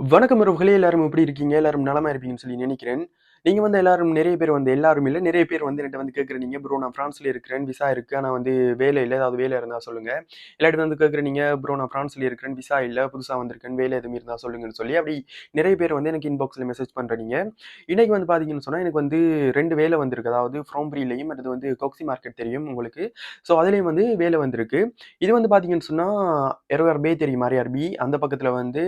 வணக்கம் உறவுகளே எல்லாரும் எப்படி இருக்கீங்க? எல்லாரும் நலமா இருப்பீங்கன்னு சொல்லி நினைக்கிறேன். நீங்கள் வந்து எல்லாரும் நிறைய பேர் வந்து எல்லாரும் இல்லை நிறைய பேர் வந்து என்கிட்ட வந்து கேட்குறீங்க ப்ரோ நான் ஃப்ரான்ஸில் இருக்கிறேன் விசா இருக்கு. ஆனால் வந்து வேலை இல்லை ஏதாவது வேலை இருந்தால் சொல்லுங்க. எல்லாருமே வந்து கேட்குறீங்க ப்ரோ நான் ஃப்ரான்ஸில் இருக்கிறேன் விசா இல்லை புதுசாக வந்திருக்கேன் வேலை எதுவும் இருந்தால் சொல்லுங்கன்னு சொல்லி அப்படி நிறைய பேர் வந்து எனக்கு இன்பாக்ஸில் மெசேஜ் பண்ணுறீங்க இன்னைக்கு வந்து பார்த்தீங்கன்னு சொன்னால் எனக்கு வந்து ரெண்டு வேலை வந்திருக்கு. அதாவது ஃப்ரோம்ப்ரிலையும் அடுத்து வந்து கோக்ஸி மார்க்கெட் தெரியும் உங்களுக்கு. ஸோ அதுலேயும் வந்து வேலை வந்திருக்கு. இது வந்து பார்த்தீங்கன்னு சொன்னால் எரோஆர் பே தெரியும்? ஆர்ஆர்பி அந்த பக்கத்தில் வந்து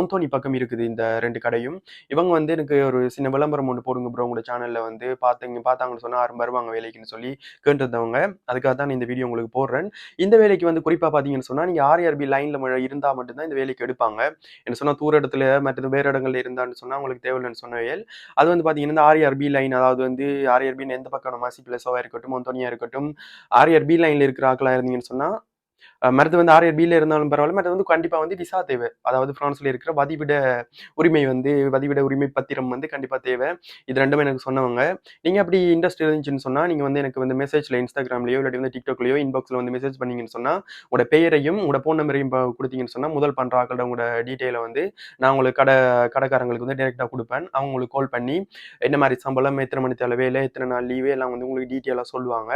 ஓந்தோனி பக்கம் இருக்குது இந்த ரெண்டு கடையும். இவங்க வந்து எனக்கு ஒரு சின்ன விளம்பரம் ஒன்று போடுங்க ப்ரோ உங்களோட சேனலில் வந்து பார்த்தீங்க பார்த்தாங்கன்னு சொன்னால் ஆரம்ப வருவாங்க வேலைக்குன்னு சொல்லி கேட்டுருந்தவங்க. அதுக்காக தான் இந்த வீடியோ உங்களுக்கு போடுறேன். இந்த வேலைக்கு வந்து குறிப்பாக பார்த்தீங்கன்னு சொன்னால் நீங்கள் ஆர்ஆர்பி லைனில் மழை இருந்தால் மட்டும்தான் இந்த வேலைக்கு எடுப்பாங்க. என்ன சொன்னால் தூர இடத்துல மற்றது வேற இடங்களில் இருந்தான்னு சொன்னால் உங்களுக்கு தேவையில்லைன்னு சொன்ன வேல். அது வந்து பார்த்தீங்கன்னா இந்த ஆர்ஆர்பி லைன் அதாவது வந்து ஆர்ஆர்பின்னு எந்த பக்கம் மசி பிளஸோவா இருக்கட்டும் ஒந்தோனியா இருக்கட்டும் ஆர்ஆர்பி லைனில் இருக்கிற ஆக்களாக இருந்தீங்கன்னு சொன்னால் மருந்து வந்து வந்து ஆர்ஆர்பியில் இருந்தாலும் பரவாயில்ல. மற்றது வந்து கண்டிப்பாக வந்து விசா தேவை. அதாவது ஃப்ரான்ஸில் இருக்கிற வதிவிட உரிமை வந்து வதிவிட உரிமை பத்திரம் வந்து கண்டிப்பாக தேவை. இது ரெண்டுமே எனக்கு சொன்னவங்க. நீங்கள் அப்படி இன்ட்ரெஸ்ட் இருந்துச்சுன்னு சொன்னால் நீங்கள் வந்து எனக்கு வந்து மெசேஜில் இன்ஸ்டாகிராம்லையோ இல்லாட்டி வந்து டிக்டாக்லையோ இன்பாக்ஸில் வந்து மெசேஜ் பண்ணிங்கன்னு சொன்னால் உங்களோட பெயரையும் உங்களோட ஃபோன் நம்பரையும் இப்போ கொடுத்தீங்கன்னு சொன்னால் முதல் பண்ணுற ஆக்களோட உங்களோட டீட்டெயிலை வந்து நான் உங்களுக்கு கடை கடைக்காரங்களுக்கு வந்து டேரெக்டாக கொடுப்பேன். அவங்க உங்களுக்கு கால் பண்ணி என்ன மாதிரி சம்பளம் எத்தனை மணி தேவை இல்லை எத்தனை நாள் லீவு எல்லாம் வந்து உங்களுக்கு டீட்டெயிலாக சொல்லுவாங்க.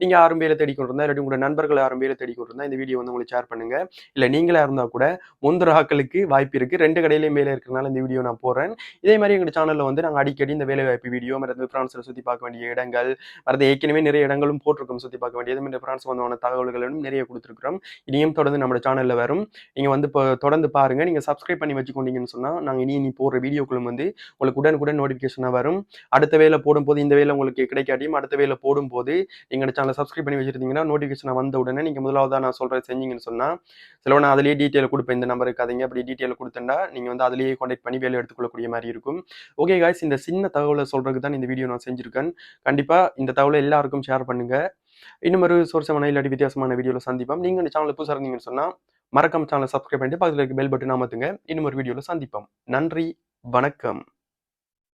நீங்கள் ஆரம்பியில் வேலை தேடி இல்லாட்டி உங்களோட நண்பர்கள் ஆரம்பியில் வேலை தேடி இருந்தால் இந்த வீடியோ வந்து உங்களுக்கு ஷேர் பண்ணுங்க. இல்லை நீங்களாக இருந்தால் கூட முந்தராக்களுக்கு வாய்ப்பு இருக்கு. ரெண்டு கடையிலையும் மேலே இருக்கிறனால இந்த வீடியோ நான் போடுறேன். இதே மாதிரி எங்கள் சேனலில் வந்து நாங்கள் அடிக்கடி இந்த வேலை வாய்ப்பு வீடியோ மற்றது ஃப்ரான்ஸில் சுற்றி பார்க்க வேண்டிய இடங்கள் மற்றது ஏற்கனவே நிறைய இடங்களும் போட்டிருக்கோம் சுற்றி பார்க்க வேண்டியது. இந்த ஃப்ரான்ஸ் வந்தவன தகவல்களும் நிறைய கொடுத்துருக்குறோம். இனியும் தொடர்ந்து நம்ம சேனலில் வரும். நீங்கள் வந்து இப்போ தொடர்ந்து பாருங்க. நீங்கள் சப்ஸ்கிரைப் பண்ணி வச்சுக்கொண்டீங்கன்னு சொன்னால் நாங்கள் இனி இனி போடுற வீடியோக்களும் வந்து உங்களுக்கு உடனுக்குடன் நோட்டிஃபிகேஷனாக வரும். அடுத்த வேலை போடும்போது இந்த வேலை உங்களுக்கு கிடைக்காட்டியும் அடுத்த வேலை போடும்போது எங்களோட சேனலை சப்ஸ்கிரைப் பண்ணி வச்சிருந்தீங்கன்னா நோட்டிஃபிகேஷன் வந்த உடனே நீங்கள் முதலாவதாக நான் சொல்கிறேன் செஞ்சீங்கன்னு சொன்னால் சில நான் அதிலேயே டீட்டெயில் கொடுப்பேன் இந்த நம்பருக்கு அதிங்க அப்படி டீட்டெயில் கொடுத்தேன்டா நீங்கள் வந்து அதிலேயே காண்டாக்ட் பண்ணி வேலை எடுத்துக்கொள்ளக்கூடிய மாதிரி இருக்கும். ஓகே காய்ஸ் இந்த சின்ன தகவலை சொல்கிறதுக்கு தான் இந்த வீடியோ நான் செஞ்சுருக்கேன். கண்டிப்பாக இந்த தகவலை எல்லாருக்கும் ஷேர் பண்ணுங்க. இன்னும் ஒரு சோர்ஸமான இல்லாட்டி வித்தியாசமான வீடியோவில் சந்திப்போம். நீங்கள் இந்த சேனலில் புதுசாக இருந்தீங்கன்னு சொன்னால் மறக்காம சேனலை சப்ஸ்கிரைப் பண்ணிட்டு பக்கத்தில் இருக்க பெல் பட்டன் அமர்த்துங்க. இன்னும் ஒரு வீடியோவில் சந்திப்போம். நன்றி வணக்கம்.